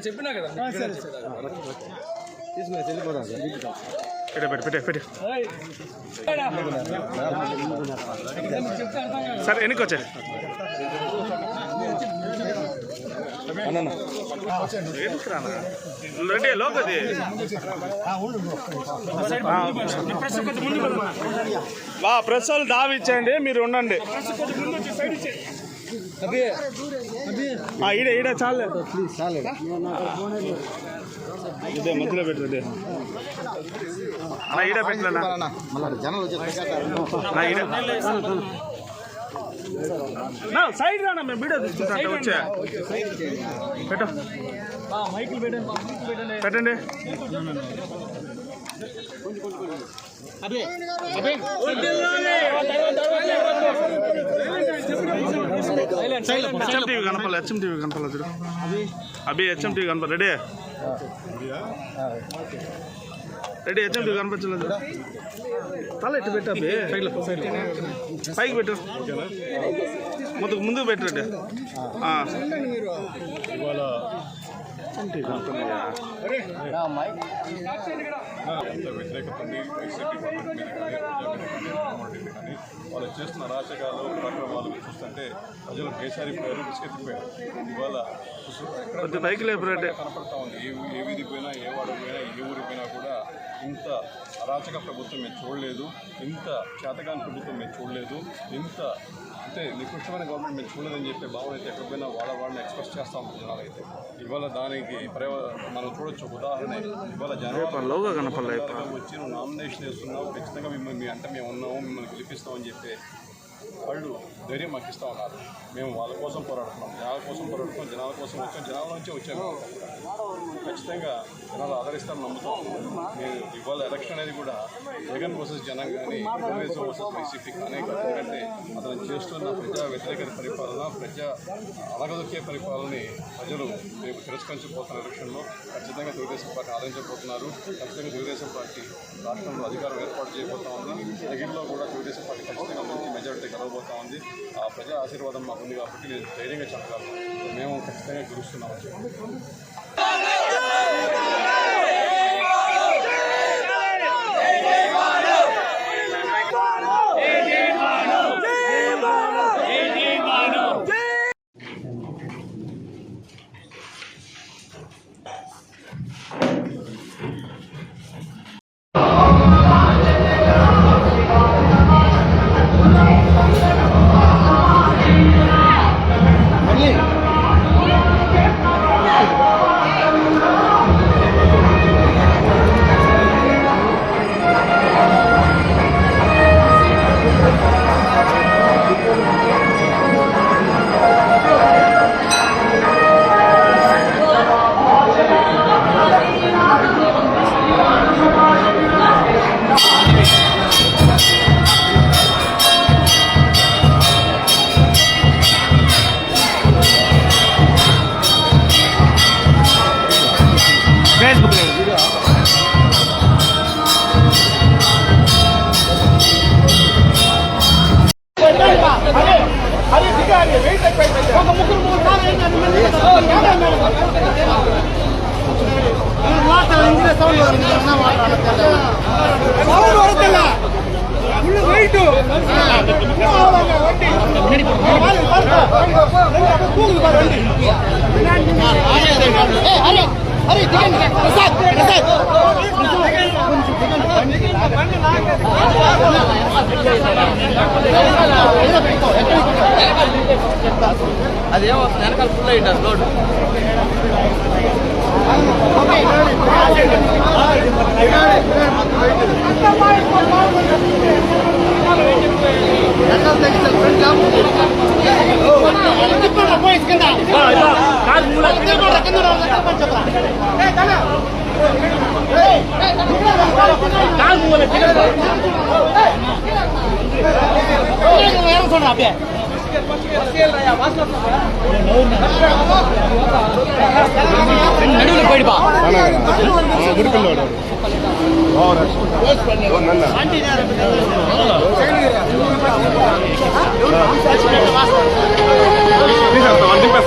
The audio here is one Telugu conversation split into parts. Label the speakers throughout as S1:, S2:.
S1: నేను చెప్పినా కదా
S2: సార్
S3: వెనక్కి వచ్చాయి. రెడీ లోకది వా ప్రెస్ వాళ్ళు దావి ఇచ్చేయండి మీరు ఉండండి. ఈడ ఈడ చాలే.
S2: ప్లీజ్ చాలు
S3: ఇదే మధ్యలో పెట్టు ఇదే. అలా ఈడ పెట్టలేనా
S2: జనాలు
S3: నా సైడ్ రానా మేము వీడియో తీసుకుంటా. వచ్చే? పెట్టు. పెట్టండి హెచ్ఎం టీవీ కనపాలి హెచ్ఎం టీవీ కనపాలి చూడు. అభి హెచ్ఎం టీవీ కనపాలి రెడీ? రెడీ హెచ్ఎం టీవీ కనిపించలేదు చూడు. తల ఎట్టు పెట్టు అభి. పైకి పెట్టు. ముందుకు ముందుకు పెట్టు రెడ్డి
S4: వ్యతిరేకత ఉంది వాళ్ళు చేస్తున్న అరాచకాలు కార్యక్రమాలు చూస్తుంటే ప్రజలు కేసారిపోయారు విసుకెత్తిపోయారు ఇవాళ కనపడతా ఉంది. ఏ ఏ వీధి పోయినా ఏ వాడ పోయినా ఏ ఊరికి పోయినా కూడా ఇంత అరాచక ప్రభుత్వం మేము చూడలేదు. ఇంత చేతగాని ప్రభుత్వం మేము చూడలేదు. ఇంత అంటే నికృష్టమైన గవర్నమెంట్ మేము చూడలేదని చెప్పే భావన అయితే ఎక్కడ పోయినా వాళ్ళ వాళ్ళని ఎక్స్ప్రెస్ చేస్తా ఉంటాం జనాలు అయితే. ఇవాళ దానికి మనం చూడొచ్చు ఒక ఉదాహరణ. ఇవాళ జనాలు వచ్చి నువ్వు నామినేషన్ వేస్తున్నావు ఖచ్చితంగా మిమ్మల్ని మీ అంటే మేము ఉన్నాము మిమ్మల్ని గెలిపిస్తామని చెప్పి వాళ్ళు ధైర్యం మాకు ఇస్తా ఉన్నారు. మేము వాళ్ళ కోసం పోరాడుతున్నాం. జనాల కోసం పోరాడుతున్నాం. జనాల కోసం వచ్చాం. జనాల నుంచే వచ్చాము. ఖచ్చితంగా జనాలు ఆదరిస్తారని నమ్ముతాం. మీరు ఇవాళ ఎలక్షన్ అనేది కూడా జగన్ వర్సెస్ జనం కానీ తెలుగుదేశం వర్సెస్ వైసీపీ కానీ ఎందుకంటే అతను చేస్తున్న ప్రజా వ్యతిరేక పరిపాలన ప్రజా అలగదొక్కే పరిపాలనని ప్రజలు రేపు తిరస్కరించబోతున్న ఎలక్షన్లో ఖచ్చితంగా తెలుగుదేశం పార్టీ ఆదరించబోతున్నారు. ఖచ్చితంగా తెలుగుదేశం పార్టీ రాష్ట్రంలో అధికారం ఏర్పాటు చేయబోతా ఉంది దగ్గరలో కూడా తెలుగుదేశం పార్టీ ఖచ్చితంగా మంచి మెజారిటీ కలగబోతా ఉంది. ఆ ప్రజల ఆశీర్వాదం మాకు ఉంది కాబట్టి నేను ధైర్యంగా చెప్పగలను. మేము ఖచ్చితంగా గెలుస్తున్నామని
S5: అదేమో వెనకాల ఫుల్ అయ్యింటారు లోడ్
S6: நடுவில் போயிடுப்பா வண்டி பேச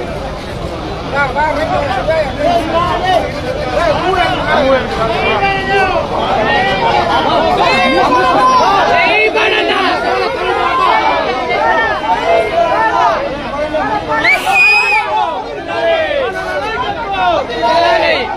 S6: Hey!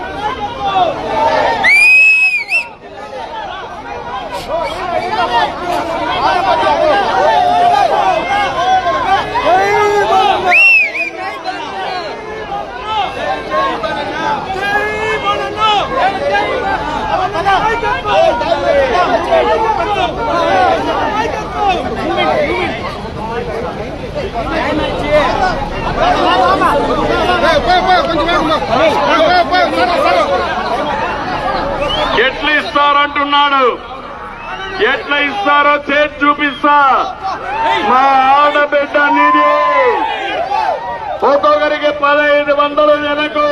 S6: వందలు నెలకు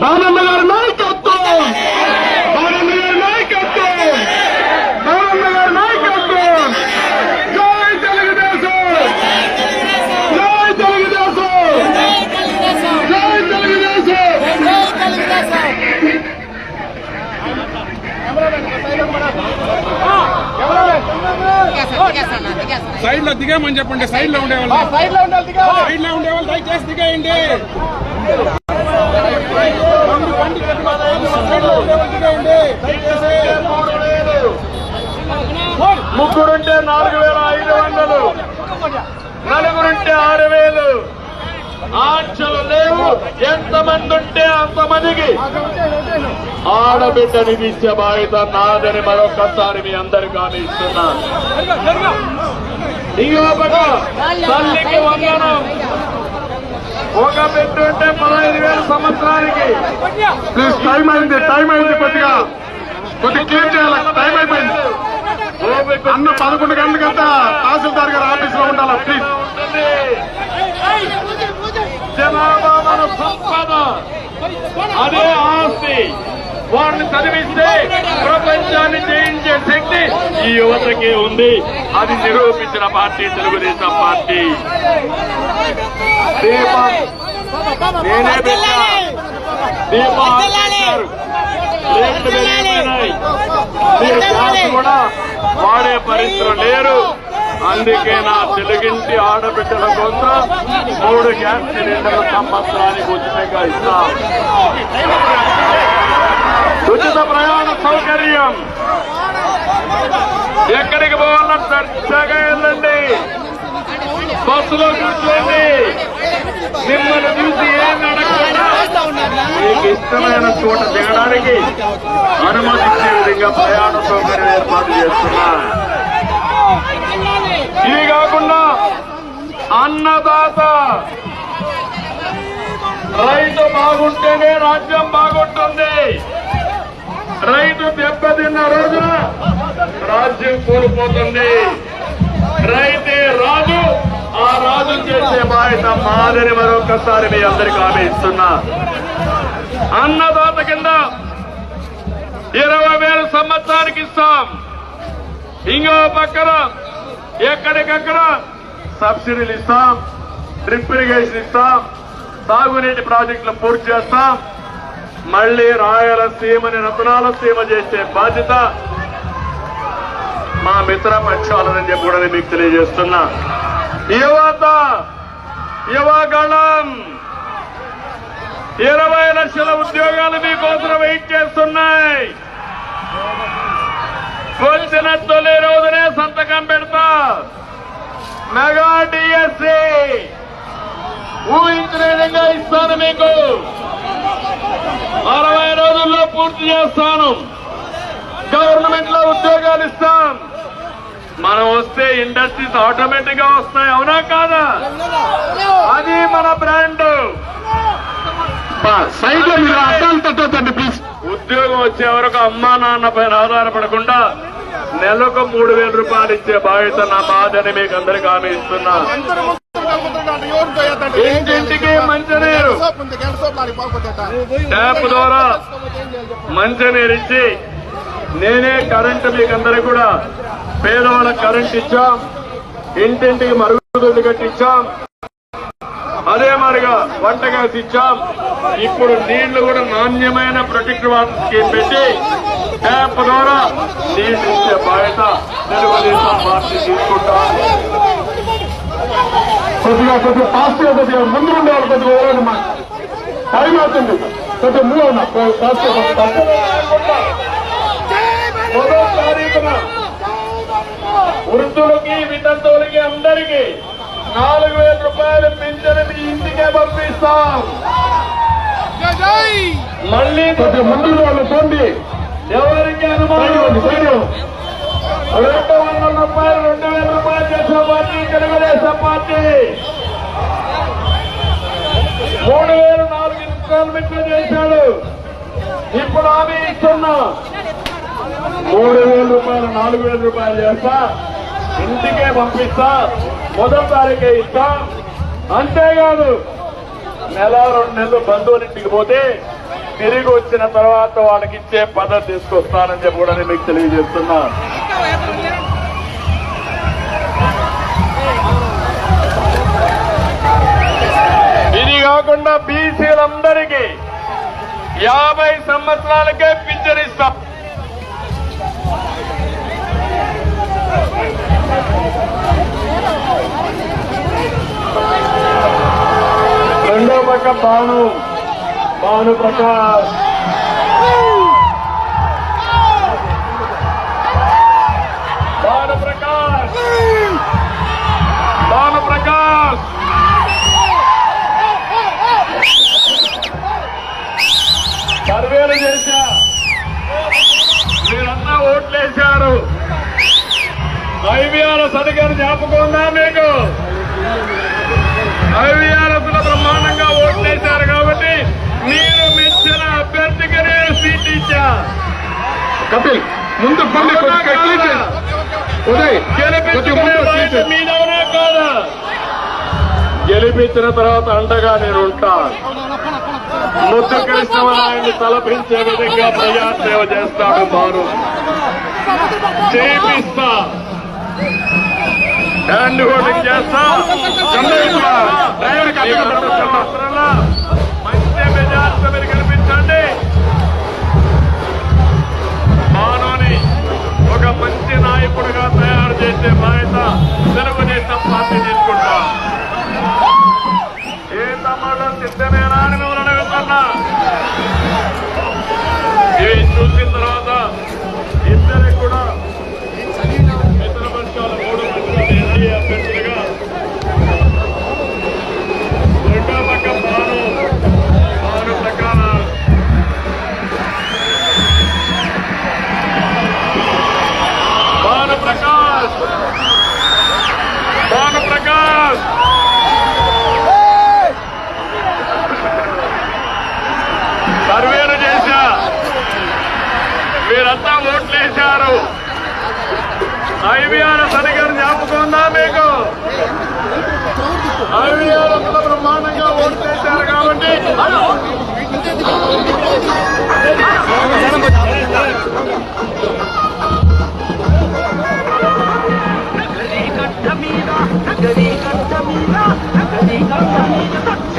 S6: నానమ్మ గారు నాయకత్వం నానమ్మ గారి నాయకత్వం నానమ్మ గారి నాయకత్వం జై తెలుగుదేశం జై తెలుగుదేశం జై తెలుగుదేశం
S1: సైడ్లో దిగామని చెప్పండి. సైడ్లో ఉండేవాళ్ళు సైడ్లో సైడ్లో ఉండేవాళ్ళు దయచేసి దిగేయండి. సైడ్
S6: ముగ్గురుంటే నాలుగు వేల ఐదు వందలు నలుగురుంటే ఆరు వేలు. ఆంక్షలు లేవు. ఎంతమంది ఉంటే అంతమందికి. ఆడబిడ్డని ఇచ్చే బాధ్యత నాదని మరొకసారి మీ అందరికీ హామీ ఇస్తున్నాను తల్లికి వందనం. ఒక బిడ్డ ఉంటే పదహైదు వేల సంవత్సరానికి. ప్లీజ్ టైం అయింది టైం అయింది కొద్దిగా. కొద్దిగా క్లియర్ చేయాలి? టైం అయిపోయింది. అన్న పదకొండు గంటలకంతా తహసీల్దార్ గారి ఆఫీస్లో ఉండాలి ప్లీజ్ జనాభా మన సంపద. అదే ఆస్తి. వారిని చదివిస్తే ప్రపంచాన్ని జయించే శక్తి ఈ యువతకి ఉంది. అది నిరూపించిన పార్టీ తెలుగుదేశం పార్టీ. దీపం నేనే పెట్టా. దీపం ఆపేశారు. రేట్లు పెరిగిపోయినాయి. మీరు గ్యాస్ కూడా వాడే పరిస్థితులు లేరు. అందుకే నా తెలుగింటి ఆడబిడ్డల కోసం మూడు గ్యాస్ సిలిండర్ల సంవత్సరానికి ఉచితంగా ఇస్తాం. ఉచిత ప్రయాణ సౌకర్యం. ఎక్కడికి పోవాలని చర్చగా వెళ్ళండి. బస్సులో కూర్చోండి. మిమ్మల్ని చూసి ఏం మీకు ఇష్టమైన చోట దిగడానికి అనుమతించే విధంగా ప్రయాణ సౌకర్యం ఏర్పాటు చేస్తున్నా ఇది కాకుండా అన్నదాత రైతు బాగుంటేనే రాజ్యం బాగుంటుంది. రైతు దెబ్బతిన్న రోజున రాజ్యం కోల్పోతుంది. రైతే రాజు ఆ రాజు చేసే బాధ్యత మాదని మరొకసారి మీ అందరికీ హామీ ఇస్తున్నా. అన్నదాత కింద ఇరవై వేల సంవత్సరానికి ఇస్తాం. ఇంకో పక్కన ఎక్కడికక్కడ సబ్సిడీలు ఇస్తాం డ్రిప్ ఇరిగేషన్ ఇస్తాం సాగునీటి ప్రాజెక్టులు పూర్తి చేస్తాం. మళ్ళీ రాయలసీమని రతనాలసీమ చేసే బాధ్యత మా మిత్ర పక్షాలని చెప్పి కూడా మీకు తెలియజేస్తున్నా. యువత యువగళం ఇరవై లక్షల ఉద్యోగాలు మీకోసం వెయిట్ చేస్తున్నాయి. వచ్చిన తొలి రోజునే సంతకం పెడతా. మెగా డిఎస్సి ఊహించిన విధంగా ఇస్తాను మీకు. అరవై రోజుల్లో పూర్తి చేస్తాను. గవర్నమెంట్లో ఉద్యోగాలు ఇస్తాం. మనం వస్తే ఇండస్ట్రీస్ ఆటోమేటిక్గా వస్తాయి అవునా కాదా? అది మన బ్రాండ్. సైడ్లో మీరు అద్దాలు తట్టొద్దండి ప్లీజ్. ఉద్యోగం వచ్చే వరకు అమ్మా నాన్న పైన ఆధారపడకుండా నెలకు మూడు వేల రూపాయలు ఇచ్చే బాధ్యత నా బాధని మీకు అందరికి హామీ ఇస్తున్నా. ఇంటింటికి మంచినీరు. ట్యాప్ ద్వారా మంచినీరు ఇచ్చి నేనే కరెంటు మీకు అందరికి కూడా పేదవాళ్ళకి కరెంట్ ఇచ్చాం. ఇంటింటికి మరుగుదొడ్లు కట్టించాం. అదే మరిగా వంట ఇచ్చాం ఇప్పుడు నీళ్ళు కూడా నాణ్యమైన ప్రొటెక్ట్ వాటర్ స్కీమ్ పెట్టి ట్యాప్ ద్వారా నీళ్ళు ఇచ్చే బాధ్యత తెలుగుదేశం పార్టీ తీసుకుంటాం. కొద్దిగా కొద్దిగా పాస్టర్ కొద్దిగా ముందు ఉండేవాళ్ళు కొద్దిగా ఎవరైనా మా టైం అవుతుంది. కొద్దిగా మూవ్ ఉన్నా. పాస్టర్ మొదటి తారీఖున వృద్ధులకి వితంతువులకి అందరికీ నాలుగు వేల రూపాయలు పింఛను మీ ఇంటికే పంపిస్తాం. మళ్ళీ కొద్దిగా ముందు వాళ్ళు చూడండి. ఎవరికి అనుమానం రెండు వందల రూపాయలు రెండు వేల రూపాయలు చేసిన పార్టీ తెలుగుదేశం పార్టీ. మూడు వేలు నాలుగు ఇన్స్టాల్మెంట్లు చేశాడు. ఇప్పుడు హామీ ఇస్తున్నా. మూడు వేల రూపాయలు నాలుగు వేల రూపాయలు చేస్తా. ఇంటికే పంపిస్తా. మొదటి తారీఖే ఇస్తాం. అంతేకాదు నెల రెండు నెలలు బంధువులింటికి పోతే తిరిగి వచ్చిన తర్వాత వాళ్ళకి ఇచ్చే పద్ధతి తీసుకొస్తానని చెప్పి కూడా నేను మీకు తెలియజేస్తున్నా. ఇది కాకుండా బీసీలందరికీ యాభై సంవత్సరాలకే పింఛన్ ఇస్తాం. రెండో పక్క భాను భాను ప్రకాష్. భాను ప్రకాష్. భాను ప్రకాష్. సర్వేలు చేశా. మీరంతా ఓట్లేశారు. ఐవీఆర్ఎస్ అడిగారు జ్ఞాపకం ఉందా మీకు? ఐవీఆర్ఎస్లో బ్రహ్మాండంగా ఓట్లేశారు కాబట్టి మీరు మెచ్చిన అభ్యర్థికి నేను సీట్ ఇచ్చా.
S2: కపిల్ ముందు
S6: మీదవునా కాదా? గెలిపించిన తర్వాత అండగా నేను ఉంటా. ముద్దు కృష్ణమరాయన్ని తలపించే విధంగా ప్రజాసేవ చేస్తాడు మారు చేపిస్తా హ్యాండ్ హోల్డింగ్ చేస్తా. చంద్రబాబు డ్రైవర్కి అడ్డు సంవత్సరాల మంచి మెజార్టీ మీరంతా ఓట్లేశారు. ఐవీఆర్ సరిగ్గా జ్ఞాపకం మీకు? ఐవీఆర్ అంత బ్రహ్మాండంగా ఓట్లేశారు కాబట్టి.
S7: మీద నగరీ కంట మీద నగరీ కంట మీద.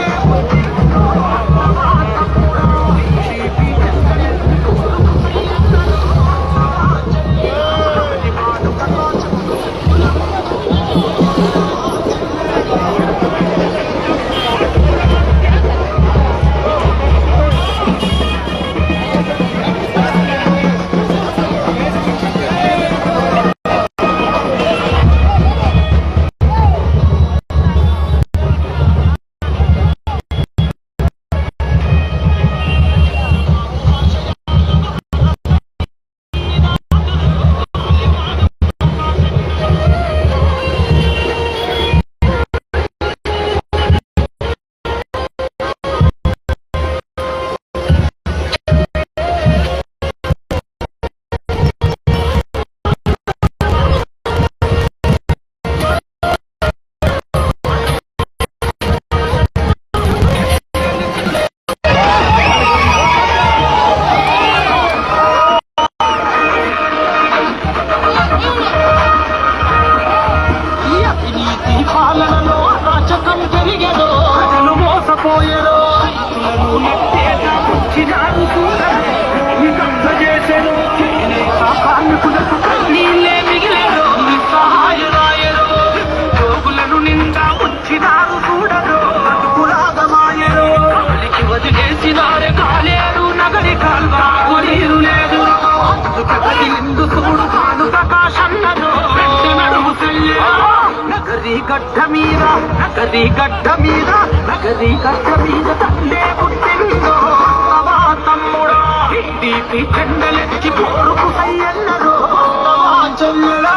S7: నగరీ గడ్డ మీద నగరీ గడ్డ మీద నగరీ గడ్డ మీద తల్లే టీడీపీ చెండలెత్తి కోరుకు అయ్యన్నరు చెల్లెలా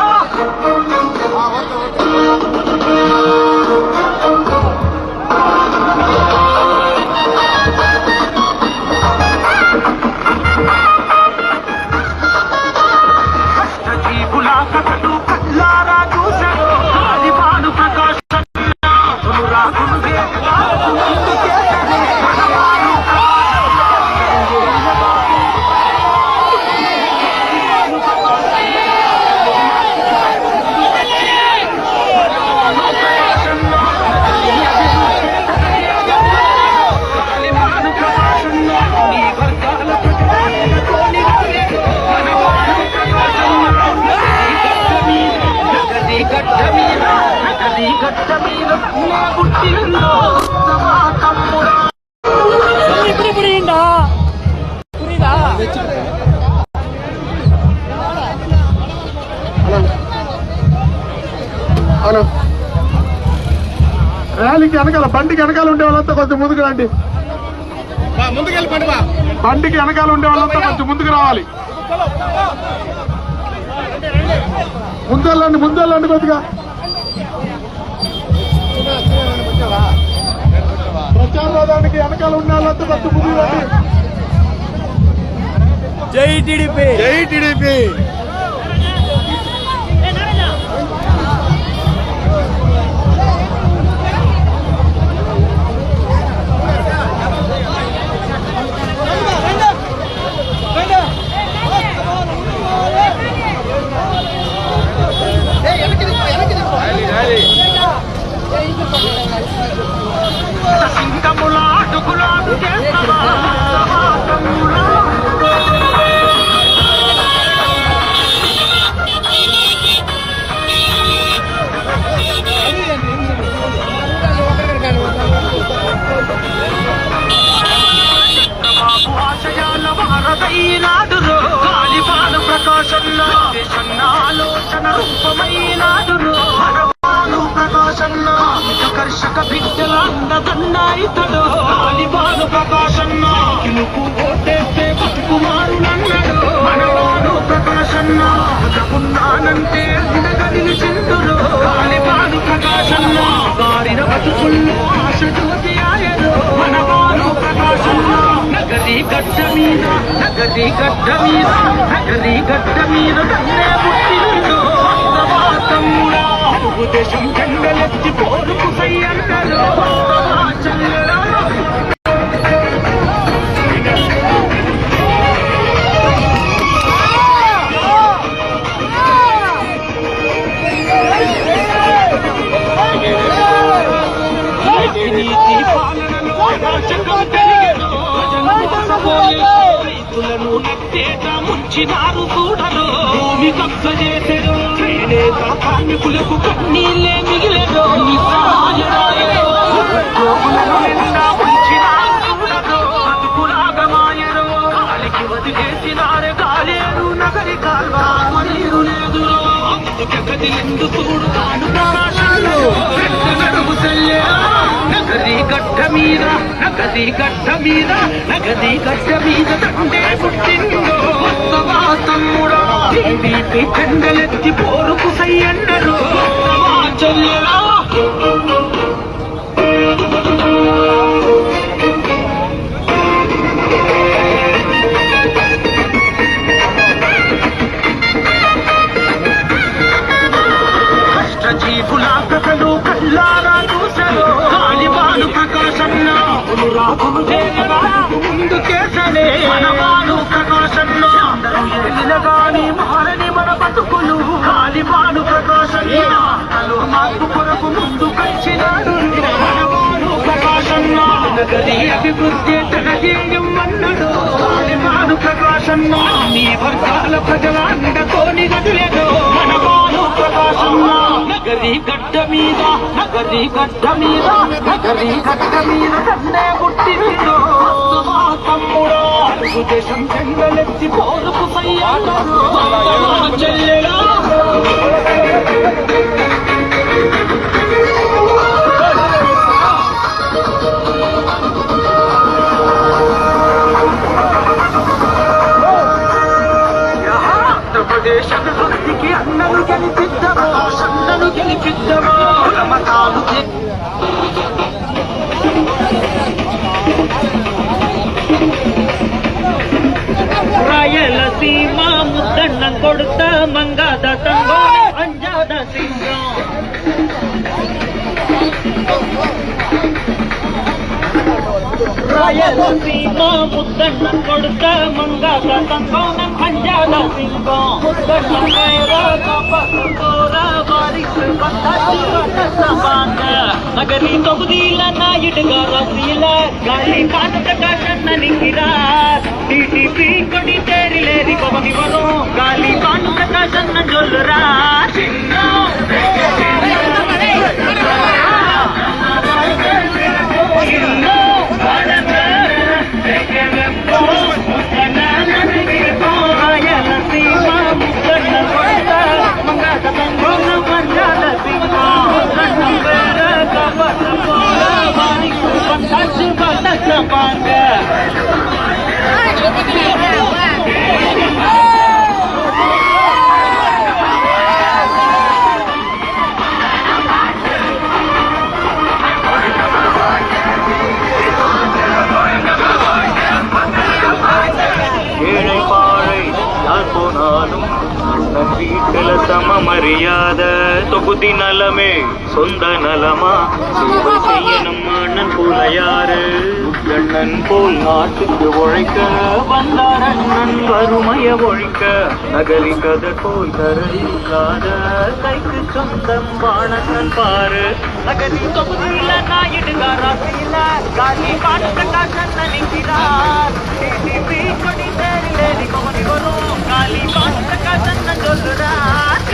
S6: హలో ర్యాలీకి వెనకాల బండికి వెనకాల ఉండే వాళ్ళంతా కొంచెం ముందుకు రండి. బండికి వెనకాల ఉండే వాళ్ళంతా కొంచెం ముందుకు రావాలి. ముందెళ్ళండి ముందెళ్ళండి కొద్దిగా. ప్రచారానికి వెనకాల ఉన్న వాళ్ళంతా కొంచెం ముందుకు రండి.
S1: జై టీడీపీ. జై టీడీపీ.
S7: మీద నగరి గడ్డ మీద నగరి గడ్డ మీద తన్నే పుట్టిందో వస్తవా తమ్ముడా తెలుగుదేశం జెండలెత్తి పోరుకు సై అంటారు వస్తవా భూమి కబ్జ చేసెను చేనేత కార్మికులకు కన్నీళ్ళే మిగిలెను నగరి కాల్వ? నీరు లేదు కదిలిందు చూడు తాను గడ్డ మీద నగది గడ్డ మీద నగది గడ్డ మీద తండే పుట్టిందో? వస్తవా తమ్ముడా టీడీపీ చెండలెత్తి పోరుకు సయ్యన్నరు. కష్టజీవుల కథలు కల్లారా చూశారు కాలిబాలు ప్రకాశన్న దేవరా ముందు కేసలే మనవాడు ప్రకాశంలో అందరూ ఎదినగాని మారని మన బతుకులు. కాలిబాను ప్రకాశంలో అందరూ మార్పు కొరకు ముందు కలిసినాడు ప్రకాశంలో గది అభివృద్ధి తనజేయం అన్నడు. కాలిబాను ప్రకాశంలో నీ గడ్డ మీద గడ్డ మీద గడ్డ మీద కన్నే గుట్టి మా తమ్ముడా. తెలుగు దేశం చెంగలెత్తి పోరుకు సయ్యాడు. చెల్లెలా ఆంధ్రప్రదేశ్ అభివృద్ధికి అన్నను గెలిపిద్దాము సన్నను గెలిపిద్దాము నమ్మకాలు சாயல சீமா முத்தண்ணன் கொடுத்த மங்காத தங்கம் அஞ்சாத சிங்கம். சிங்கம் முத்தண்ணன் கொடுத்த மங்காத தங்கோனம் அஞ்சாத சிங்கம் முத்தண்ணன் நகரி தொகுதியில நாயிடுகார சீல காலி காத்து பிரகாஷன் நினைக்கிறார் டிடிபி கொடி தேரிலேறி பவனி வரும். காலி காண்டு
S8: பிரகாஷன் சொல்லுறார் இருக்காங்க போனாலும் அண்ணன் வீட்டில் சம மரியாதை தொகுதி நலமே சொந்த நலமா? எனும் மன்னன் புதையாறு எண்ணன் போல் நாட்டுக்கு உழைக்க வந்தாரண்ணன் வறுமைய ஒழிக்க நகரி கதை போல் தரையில்லாத கைக்கு சொந்தம் வாணகன் பாரு
S7: நகரி தொகுதியில் நான் இடுகாராசையில் காலி பாடு பிரகாசன் நினைக்கிறார் கொடி தேரில் கொமதி வரும் காலி பாடு பிரகாசன் சொல்லுறார்.